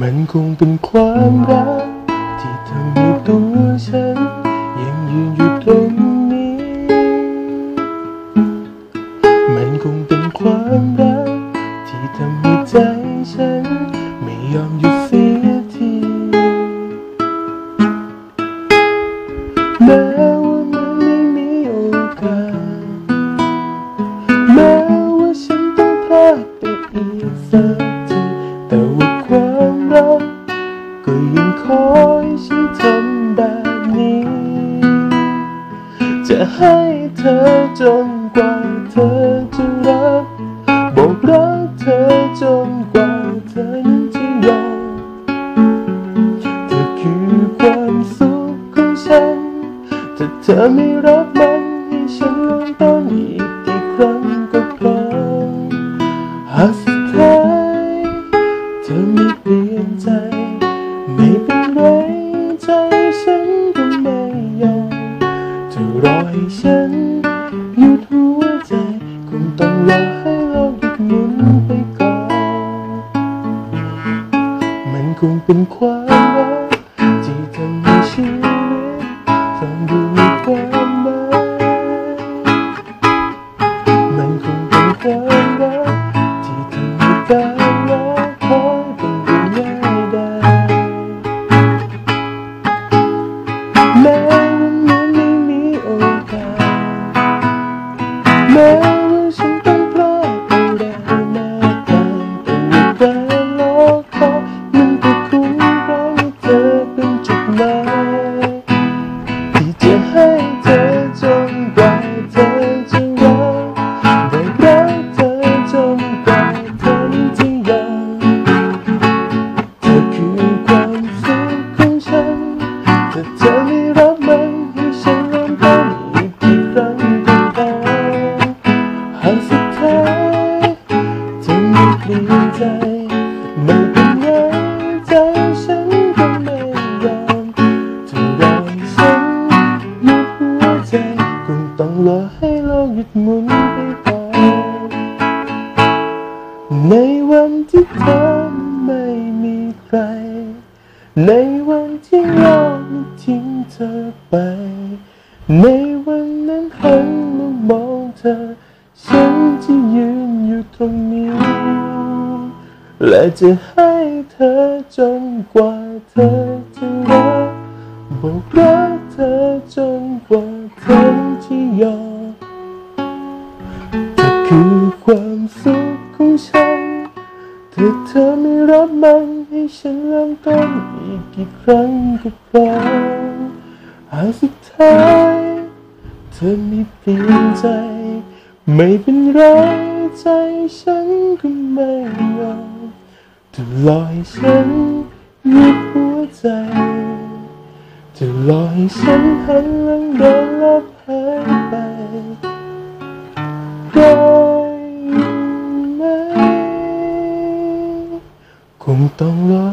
มันคงเป็นความรัก ที่ทำให้ตัวฉัน ยังยืนอยู่ตรงนี้ มันคงเป็นความรัก ที่ทำให้ใจฉัน ไม่ยอมหยุด จะให้เธอจนกว่าเธอจะรัก บอกรักเธอจนกว่าเธอนั้นจะยอมเธอคือความสุขของฉัน ถ้าเธอไม่รับมันให้ฉันเริ่มต้นอีกกี่ครั้งก็พร้อมหาก ให้ฉันหยุดหัวใจคงต้องรอให้โลกหยุดหมุนไปก่อน มันคงเป็นความรักที่ทำให้ชีวิตฟังดูมีความหมายมันคงเป็นความรักที่ทำให้การรอคอยเป็นเรื่องง่ายได้แม้ ที่จะให้เธอจนกว่าเธอจะรักได้รักเธอจนกว่าเธอจะยอมเธอคือความสุขของฉันแต่เธอไม่ ในวันที่เราไม่ทิ้งเธอไป ในวันนั้นหันมามองเธอ ฉันจะยืนอยู่ตรงนี้ และจะให้เธอจนกว่าเธอจะรักบอกรักเธอจนกว่าเธอที่ยอมเธอคือความสุขของฉันถ้าเธอไม่รับมัน ให้ฉันเริ่มต้นอีกกี่ครั้งก็พอหากสุดท้ายเธอไม่เปลี่ยนใจ ไม่เป็นไรใจฉันก็ไม่ยอมจะรอให้ฉันยุดหัวใจ จะรอให้ฉันหันหลังเดินลับหายไป คงต้องรอ